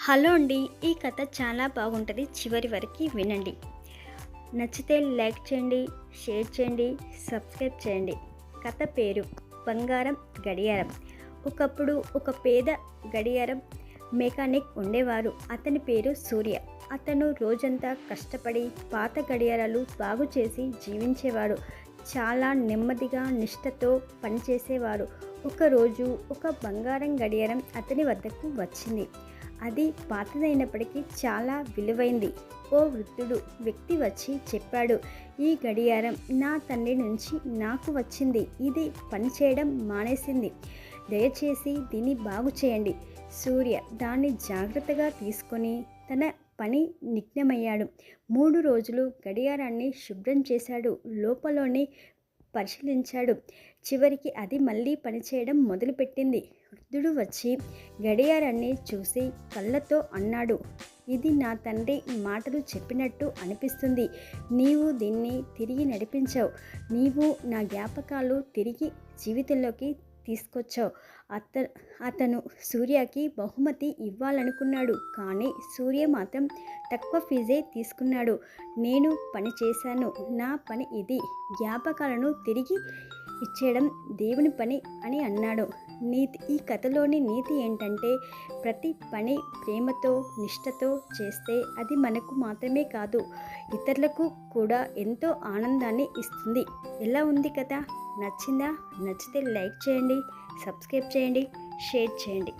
Hello అండి ఈ కథ చాలా బాగుంటుంది చివరి వరకు వినండి. నచ్చితే లైక్ చేయండి షేర్ చేయండి సబ్స్క్రైబ్ చేయండి. కథ పేరు బంగారం గడియారం. ఒకప్పుడు ఒక పేద గడియారం మెకానిక్ ఉండేవారు. అతని పేరు సూర్య. అతను రోజంతా కష్టపడి పాత గడియారాలు బాగు చేసి జీవించేవాడు. చాలా నెమ్మదిగా నిష్ఠతో పనిచేసేవాడు. ఒకరోజు ఒక బంగారం గడియారం అతని వద్దకు వచ్చింది. అది పాతదైనప్పటికీ చాలా విలువైంది. ఓ వృద్ధుడు వ్యక్తి వచ్చి చెప్పాడు ఈ గడియారం నా తండ్రి నుంచి నాకు వచ్చింది. ఇది పనిచేయడం మానేసింది. దయచేసి దీన్ని బాగు చేయండి సూర్య దాన్ని జాగ్రత్తగా తీసుకొని తన పని నిఘ్నమయ్యాడు. మూడు రోజులు గడియారాన్ని శుభ్రం చేశాడు. లోపలోని పరిశీలించాడు. చివరికి అది మళ్ళీ పనిచేయడం మొదలుపెట్టింది. వృద్ధుడు వచ్చి గడియారాన్ని చూసి కళ్ళతో అన్నాడు ఇది నా తండ్రి మాటలు చెప్పినట్టు అనిపిస్తుంది. నీవు దీన్ని తిరిగి నడిపించావు. నీవు నా జ్ఞాపకాలు తిరిగి జీవితంలోకి తీసుకొచ్చావు. అత అతను సూర్యకి బహుమతి ఇవ్వాలనుకున్నాడు. కానీ సూర్య మాత్రం తక్కువ ఫీజే తీసుకున్నాడు. నేను పని చేశాను. నా పని ఇది. జ్ఞాపకాలను తిరిగి ఇచ్చేయడం దేవుని పని అని అన్నాడు. నీతి ఈ కథలోని నీతి ఏంటంటే ప్రతి పని ప్రేమతో నిష్ఠతో చేస్తే అది మనకు మాత్రమే కాదు ఇతరులకు కూడా ఎంతో ఆనందాన్ని ఇస్తుంది. ఎలా ఉంది కదా నచ్చిందా? నచ్చితే లైక్ చేయండి సబ్స్క్రైబ్ చేయండి షేర్ చేయండి.